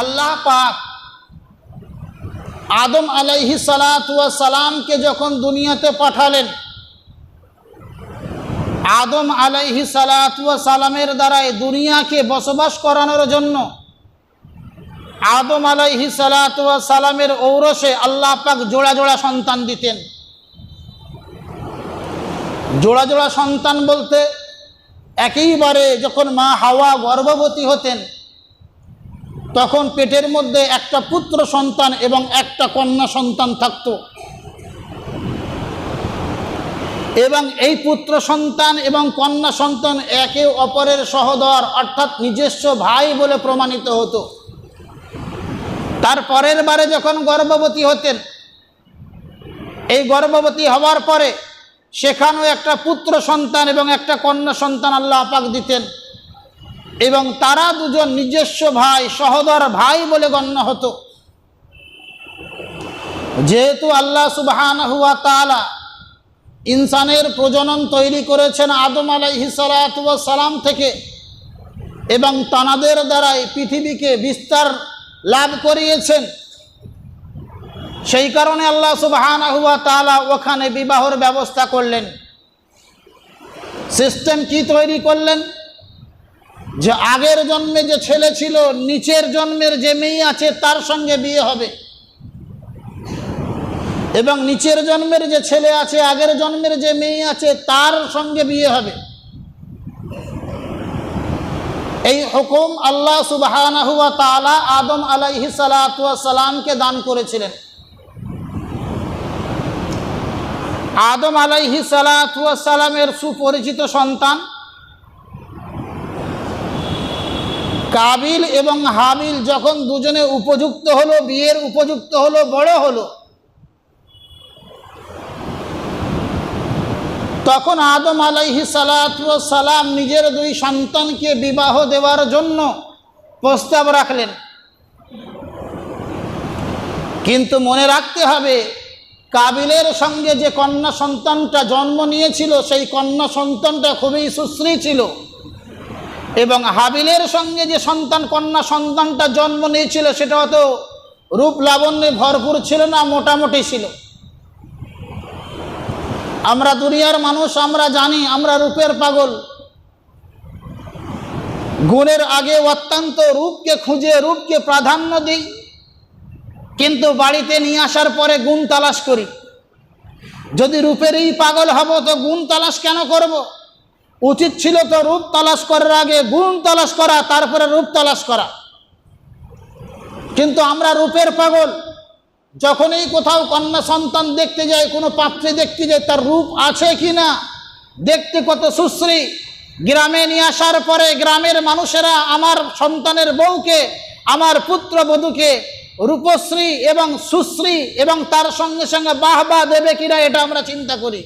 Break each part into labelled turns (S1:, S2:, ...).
S1: আল্লাহ পাক আদম আলাইহি সালামকে যখন দুনিয়াতে পাঠালেন, আদম আলাইহি সালামের দ্বারাই দুনিয়াকে বসবাস করানোর জন্য আদম আলাইহি সালামের ঔরসে আল্লাহ পাক জোড়া জোড়া সন্তান দিতেন। জোড়া জোড়া সন্তান বলতে একইবারে যখন মা হাওয়া গর্ভবতী হতেন, তখন পেটের মধ্যে একটা পুত্র সন্তান এবং একটা কন্যা সন্তান থাকত। এবং এই পুত্র সন্তান এবং কন্যা সন্তান একে অপরের সহদর, অর্থাৎ নিজস্ব ভাই বলে প্রমাণিত হতো। তার পরের বারে যখন গর্ভবতী হতেন, এই গর্ভবতী হওয়ার পরে সেখানেও একটা পুত্র সন্তান এবং একটা কন্যা সন্তান আল্লাহ আপাক দিতেন। এবং তারা দুজন নিজস্ব ভাই, সহদর ভাই বলে গণ্য হতো। যেহেতু আল্লাহ সুবহান হুয়া তালা ইনসানের প্রজনন তৈরি করেছেন আদম আলাইহি সালাম থেকে এবং তানাদের দ্বারাই পৃথিবীকে বিস্তার লাভ করিয়েছেন সেই কারণে আল্লাহ সুবহান হুয়া তালা ওখানে বিবাহর ব্যবস্থা করলেন। সিস্টেম কি তৈরি করলেন? যে আগের জন্মে যে ছেলে ছিল, নিচের জন্মের যে মেয়ে আছে, তার সঙ্গে বিয়ে হবে। এবং নিচের জন্মের যে ছেলে আছে, আগের জন্মের যে মেয়ে আছে, তার সঙ্গে বিয়ে হবে। এই হুকুম আল্লাহ সুবাহ আদম আলাইহি সালামকে দান করেছিলেন। আদম আলাইহি সালামের সুপরিচিত সন্তান। কাবিল এবং হাবিল যখন দুজনে উপযুক্ত হলো, বিয়ের উপযুক্ত হলো, বড় হলো, তখন আদম আলাইহি সালাম নিজের দুই সন্তানকে বিবাহ দেওয়ার জন্য প্রস্তাব রাখলেন। কিন্তু মনে রাখতে হবে কাবিলের সঙ্গে যে কন্যা সন্তানটা জন্ম নিয়েছিল, সেই কন্যা সন্তানটা খুবই সুশ্রী ছিল। এবং হাবিলের সঙ্গে যে সন্তান, কন্যা সন্তানটা জন্ম নিয়েছিল সেটা হয়তো রূপ লাবণ্যে ভরপুর ছিল না, মোটামুটি ছিল। আমরা দুনিয়ার মানুষ, আমরা জানি, আমরা রূপের পাগল। গুণের আগে অত্যন্ত রূপকে খুঁজে, রূপকে প্রাধান্য দিই। কিন্তু বাড়িতে নিয়ে আসার পরে গুণ তালাশ করি। যদি রূপেরই পাগল হব, তো গুণ তালাশ কেন করব। উচিত ছিল তো রূপ তালাশ করার আগে গুণ তালাশ করা, তারপরে রূপ তালাশ করা। কিন্তু আমরা রূপের পাগল। যখনই কোথাও কন্যা সন্তান দেখতে যাই, কোনো পাত্রে দেখতে যাই, তার রূপ আছে কি না দেখতে কত সুশ্রী। গ্রামে নিয়ে আসার পরে গ্রামের মানুষেরা আমার সন্তানের বউকে, আমার পুত্র বধূকে রূপশ্রী এবং সুশ্রী এবং তার সঙ্গে সঙ্গে বাহবা দেবে কিনা এটা আমরা চিন্তা করি।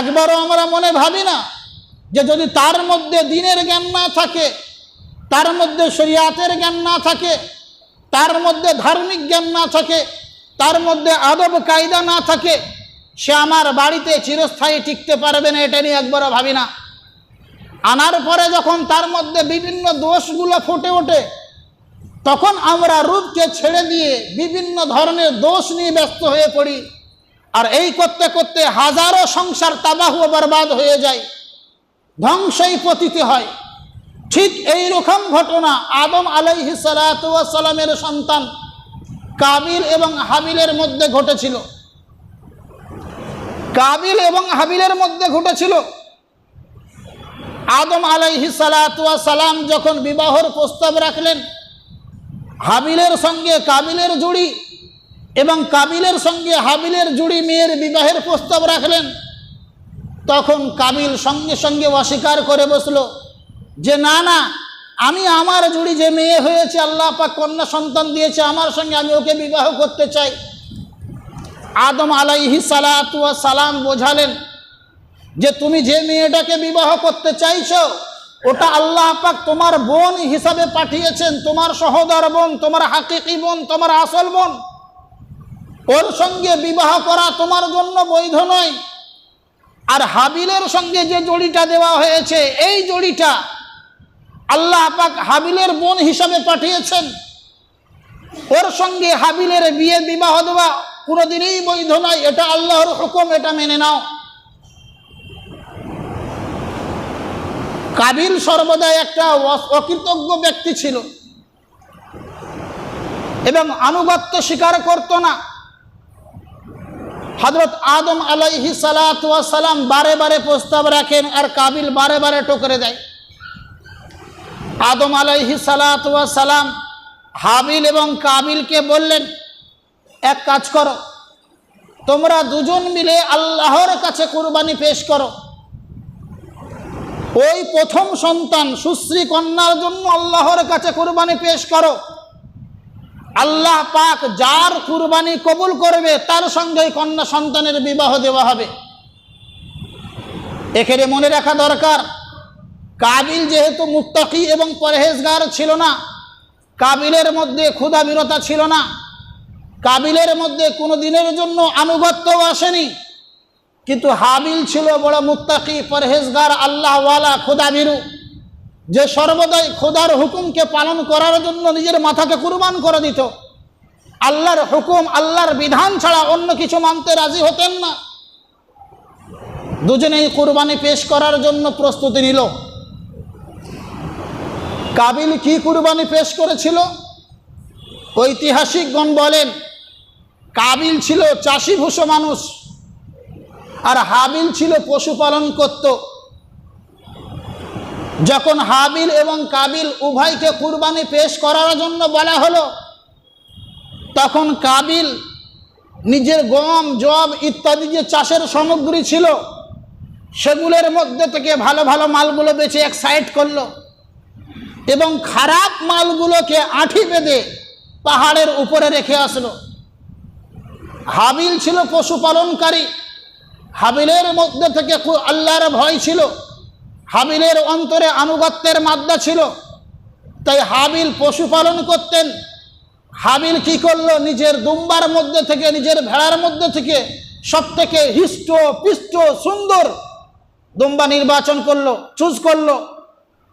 S1: একবারও আমরা মনে ভাবি না যে যদি তার মধ্যে দিনের জ্ঞান না থাকে, তার মধ্যে শরিয়াতের জ্ঞান না থাকে, তার মধ্যে ধার্মিক জ্ঞান না থাকে, তার মধ্যে আদব কায়দা না থাকে, সে আমার বাড়িতে চিরস্থায়ী টিকতে পারবে না, এটা নিয়ে একবারও ভাবি না। আনার পরে যখন তার মধ্যে বিভিন্ন দোষগুলো ফুটে ওঠে তখন আমরা রূপকে ছেড়ে দিয়ে বিভিন্ন ধরনের দোষ নিয়ে ব্যস্ত হয়ে পড়ি। আর এই করতে করতে হাজারো সংসার তাবাহ বরবাদ হয়ে যায়। ধ্বংসই পতিত হয়। ঠিক এই রকম ঘটনা আদম আলাইহি সালামের সন্তান কাবিল এবং হাবিলের মধ্যে ঘটেছিল। কাবিল এবং হাবিলের মধ্যে ঘটেছিল। আদম আলাইহি সালাম যখন বিবাহর প্রস্তাব রাখলেন হাবিলের সঙ্গে কাবিলের জুড়ি এবং কাবিলের সঙ্গে হাবিলের জুড়ি মেয়ের বিবাহের প্রস্তাব রাখলেন। তখন কাবিল সঙ্গে সঙ্গে অস্বীকার করে বসল যে, না না, আমি আমার জুড়ি যে মেয়ে হয়েছে, আল্লাহ পাক কন্যা সন্তান দিয়েছে, আমার সঙ্গে আমি ওকে বিবাহ করতে চাই। আদম আলাইহি সালাম বোঝালেন যে, তুমি যে মেয়েটাকে বিবাহ করতে চাইছো ওটা আল্লাহ পাক তোমার বোন হিসাবে পাঠিয়েছেন, তোমার সহদর বোন, তোমার হাকিকি বোন, তোমার আসল বোন। ওর সঙ্গে বিবাহ করা তোমার জন্য বৈধ নয়। আর হাবিলের সঙ্গে যে জড়িটা দেওয়া হয়েছে, এই জড়িটা আল্লাহ পাক হাবিলের বোন হিসাবে পাঠিয়েছেন। ওর সঙ্গে হাবিলের বিয়ে বিবাহ দেওয়া কোনোদিনই বৈধ নয়, এটা আল্লাহর হুকুম, এটা মেনে নাও। কাবিল সর্বদাই একটা অকৃতজ্ঞ ব্যক্তি ছিল। এবং আনুগত্য স্বীকার করত না। হজরত আদম আলাইহি সালাম বারে বারে প্রস্তাব রাখেন, আর কাবিল বারে বারে টকরে দেয়। আদম আলাইহি সালাম হাবিল এবং কাবিলকে বললেন, এক কাজ করো, তোমরা দুজন মিলে আল্লাহর কাছে কুরবানি পেশ করো। ওই প্রথম সন্তান সুশ্রী কন্যার জন্য আল্লাহর কাছে কুরবানি পেশ করো। আল্লাহ পাক যার কুরবানি কবুল করবে, তার সঙ্গে কন্যা সন্তানের বিবাহ দেওয়া হবে। এখানে মনে রাখা দরকার, কাবিল যেহেতু মুত্তাকি এবং পরহেজগার ছিল না, কাবিলের মধ্যে ক্ষুধাবিরতা ছিল না, কাবিলের মধ্যে কোনো দিনের জন্য আনুগত্যও আসেনি। কিন্তু হাবিল ছিল বড় মুত্তাকি পরহেজগার, আল্লাহওয়ালা ক্ষুধাবিরু যে সর্বদাই খোদার হুকুমকে পালন করার জন্য নিজের মাথাকে কুরবান করে দিত। আল্লাহর হুকুম, আল্লাহর বিধান ছাড়া অন্য কিছু মানতে রাজি হতেন না। দুজনেই কুরবানি পেশ করার জন্য প্রস্তুতি নিল। কাবিল কি কুরবানি পেশ করেছিল? ঐতিহাসিকগণ বলেন, কাবিল ছিল চাষিভূষ মানুষ। আর হাবিল ছিল পশুপালন করত। যখন হাবিল এবং কাবিল উভয়কে কুরবানি পেশ করার জন্য বলা হলো, তখন কাবিল নিজের গম জব ইত্যাদি যে চাষের সামগ্রী ছিল, সেগুলোর মধ্যে থেকে ভালো ভালো মালগুলো বেছে এক সাইড করল এবং খারাপ মালগুলোকে আঁঠি বেঁধে পাহাড়ের উপরে রেখে আসলো। হাবিল ছিল পশুপালনকারী। হাবিলের মধ্যে থেকে আল্লাহর ভয় ছিল। হাবিলের অন্তরে আনুগত্যের মাদ্দা ছিল। তাই হাবিল পশুপালন করতেন। হাবিল কি করল? নিজের দুম্বার মধ্যে থেকে, নিজের ভেড়ার মধ্যে থেকে সব থেকে হিষ্ট, পিষ্ট, সুন্দর দুম্বা নির্বাচন করল চুজ করল।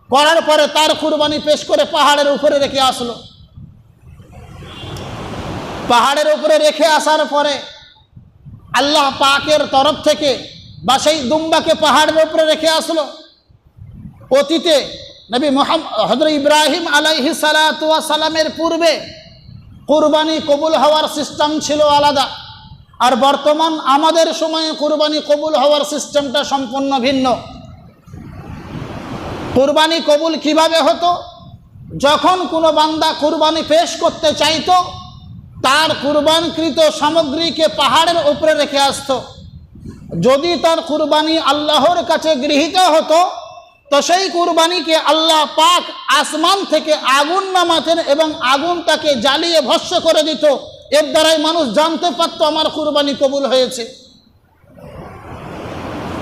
S1: করার পরে তার কুরবানি পেশ করে পাহাড়ের উপরে রেখে আসলো। পাহাড়ের উপরে রেখে আসার পরে আল্লাহ পাকের তরফ থেকে বা সেই দুম্বাকে পাহাড়ের উপরে রেখে আসলো। অতীতে নবী মোহাম্মদ হজর ইব্রাহিম আলাইহি সালামের পূর্বে কুরবানি কবুল হওয়ার সিস্টেম ছিল আলাদা। আর বর্তমান আমাদের সময়ে কুরবানি কবুল হওয়ার সিস্টেমটা সম্পূর্ণ ভিন্ন। কুরবানি কবুল কীভাবে হতো? যখন কোনো বান্দা কুরবানি পেশ করতে চাইতো তার কুরবানকৃত সামগ্রীকে পাহাড়ের উপরে রেখে আসত। যদি তার কুরবানি আল্লাহর কাছে গৃহীত হতো, তো সেই কুরবানিকে আল্লাহ পাক আসমান থেকে আগুন নামাতেন এবং আগুন তাকে জ্বালিয়ে ভস্য করে দিত। এর দ্বারাই মানুষ জানতে পারতো আমার কুরবানি কবুল হয়েছে।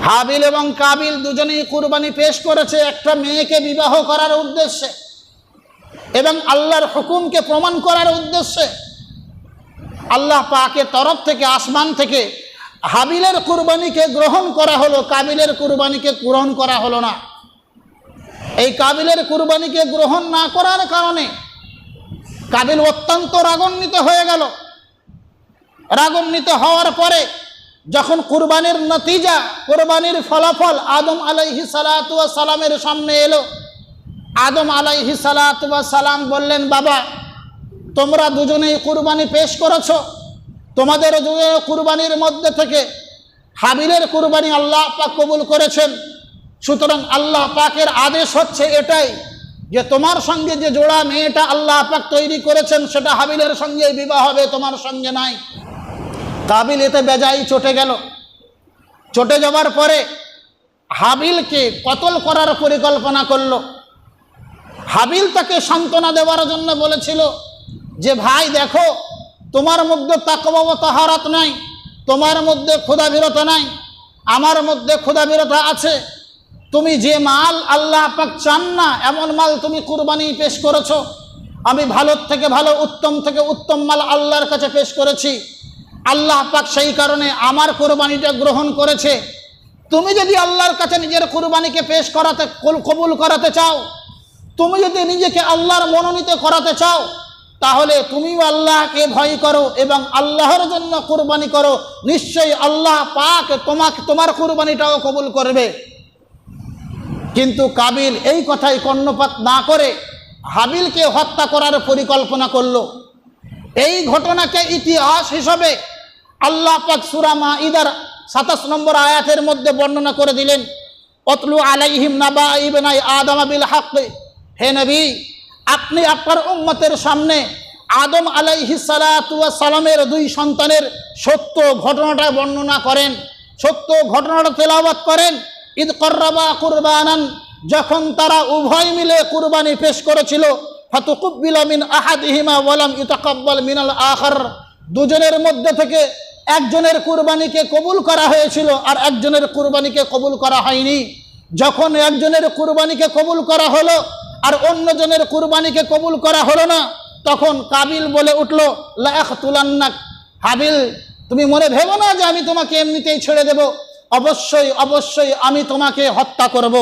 S1: হাবিল এবং কাবিল দুজনেই কুরবানি পেশ করেছে একটা মেয়েকে বিবাহ করার উদ্দেশ্যে এবং আল্লাহর হুকুমকে প্রমাণ করার উদ্দেশ্যে। আল্লাহ পাকের তরফ থেকে, আসমান থেকে হাবিলের কুরবানিকে গ্রহণ করা হলো, কাবিলের কুরবানিকে গ্রহণ করা হলো না। এই কাবিলের কুরবানিকে গ্রহণ না করার কারণে কাবিল অত্যন্ত রাগান্বিত হয়ে গেল। রাগান্বিত হওয়ার পরে যখন কুরবানির নতিজা, কুরবানির ফলাফল আদম আলাইহি সালাতুয়া সালামের সামনে এলো, আদম আলাইহি সালাতুয়া সালাম বললেন, বাবা তোমরা দুজনেই কুরবানি পেশ করেছ। তোমাদের দুজনের কুরবানির মধ্যে থেকে হাবিলের কুরবানি আল্লাহ পাক কবুল করেছেন। সুতরাং আল্লাহ পাকের আদেশ হচ্ছে এটাই যে তোমার সঙ্গে যে জোড়া মেয়েটা আল্লাহ পাক তৈরি করেছেন, সেটা হাবিলের সঙ্গে বিবাহ হবে, তোমার সঙ্গে নাই। কাবিল এতে বেজাই চটে গেল। চটে যাওয়ার পরে হাবিলকে কতল করার পরিকল্পনা করল। হাবিল তাকে সান্ত্বনা দেওয়ার জন্য বলেছিল যে ভাই দেখো, তোমার মধ্যে তাকবাব তাহারাত নাই, তোমার মধ্যে ক্ষুধাবিরতা নাই, আমার মধ্যে ক্ষুধাবিরতা আছে। তুমি যে মাল আল্লাহ পাক চান না, এমন মাল তুমি কুরবানি পেশ করেছ। আমি ভালোর থেকে ভালো, উত্তম থেকে উত্তম মাল আল্লাহর কাছে পেশ করেছি। আল্লাহ পাক সেই কারণে আমার কোরবানিটা গ্রহণ করেছে। তুমি যদি আল্লাহর কাছে নিজের কুরবানিকে পেশ করাতে, কবুল করাতে চাও, তুমি যদি নিজেকে আল্লাহর মনোনীত করাতে চাও তাহলে তুমিও আল্লাহকে ভয় করো এবং আল্লাহর জন্য কুরবানি করো। নিশ্চয়ই আল্লাহ পাক তোমাকে, তোমার কুরবানিটাও কবুল করবে। কিন্তু কাবিল এই কথাই কর্ণপাত না করে হাবিলকে হত্যা করার পরিকল্পনা করল। এই ঘটনাকে ইতিহাস হিসাবে আল্লাহ পাক সুরামা ইদার সাতাশ নম্বর আয়াতের মধ্যে বর্ণনা করে দিলেন, অতলু আলাইহিম নাবা ইবনাই আদম বিল হক হে নবী আপনি আপনার উম্মতের সামনে আদম আলাইহি সালামের দুই সন্তানের সত্য ঘটনাটা বর্ণনা করেন, সত্য ঘটনাটা তেলাওয়াত করেন। ঈদ কর্রাবা কুরবানান, যখন তারা উভয় মিলে কুরবানি পেশ করেছিল, ফাতুকুব্বিল মিন আহাদিহিমা ওয়ালাম ইতাকাব্বাল মিনাল আখার। দুজনের মধ্যে থেকে একজনের কুরবানিকে কবুল করা হয়েছিল আর একজনের কুরবানিকে কবুল করা হয়নি। যখন একজনের কুরবানিকে কবুল করা হলো আর অন্যজনের কুরবানিকে কবুল করা হলো না। তখন কাবিল বলে উঠল লাখ তুলান্নাক হাবিল, তুমি মনে ভেবো না যে আমি তোমাকে এমনিতেই ছেড়ে দেব? অবশ্যই অবশ্যই আমি তোমাকে হত্যা করব।